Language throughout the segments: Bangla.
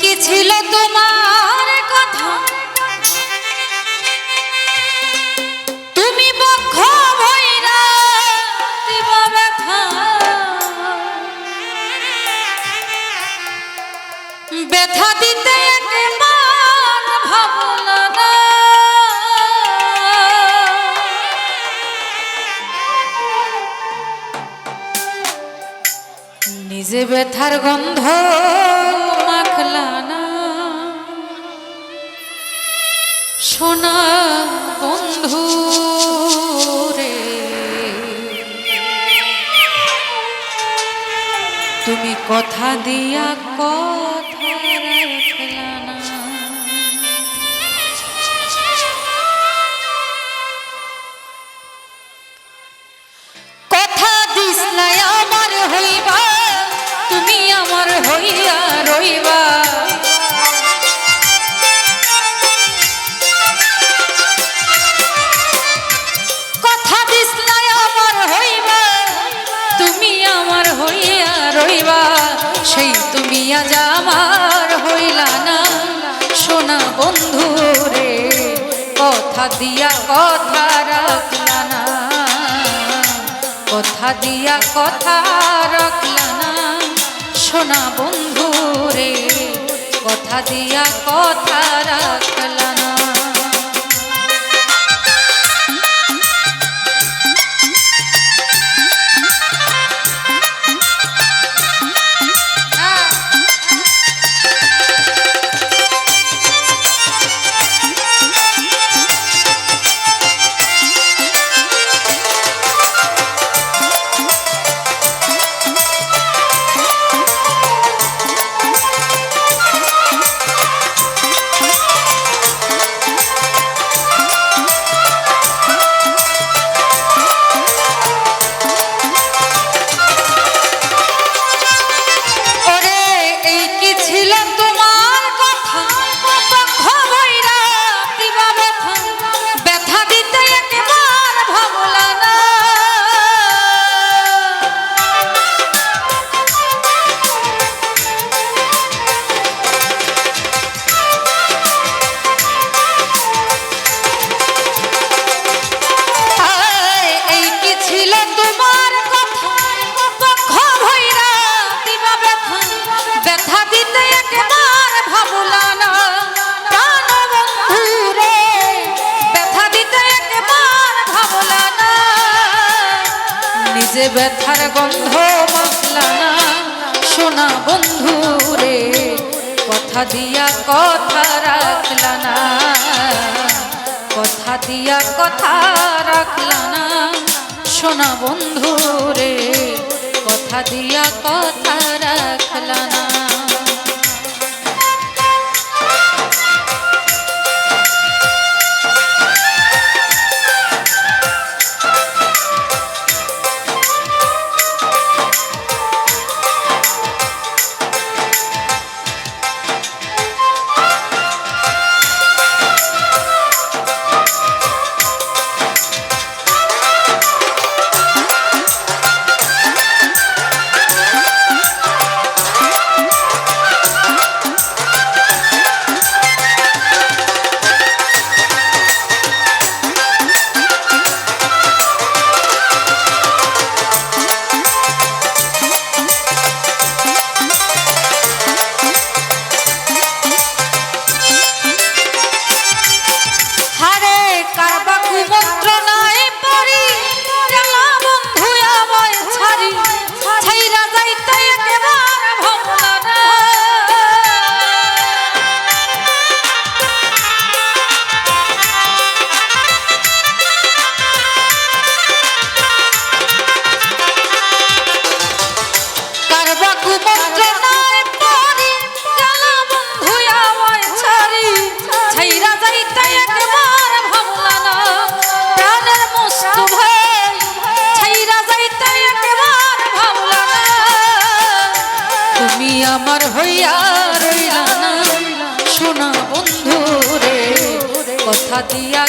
কি ছিল তোমার কথা? তুমি ব্যথা। ব্যথা দিতে নিজে ব্যথার গন্ধ সোনা বন্ধু রে। তুমি কথা দিয়া কথা রাখলা কথা দিসলাই আমার হইবা, তুমি আমার হইয়া রইবা। সেই তুমি আজ আমার হইলা না। সোনা বন্ধু রে, কথা দিয়া কথা রাখলা না। কথা দিয়া কথা রাখলা না। সোনা বন্ধু রে, কথা দিয়া কথা নিজে ব্যথার গন্ধ মাখলা না শোনা বন্ধু রে, কথা দিয়া কথা রাখলা না, কথা দিয়া কথা রাখলা না শোনা বন্ধু রে, কথা দিয়া কথা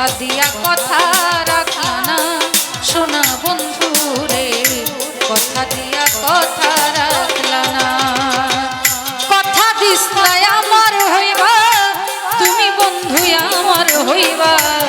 কথা দিয়া কথা রাখা না। শোনা বন্ধু রে, কথা দিয়া কথা রাখলা না। কথা দিস আমার হইবা, তুমি বন্ধু আমার হইবা।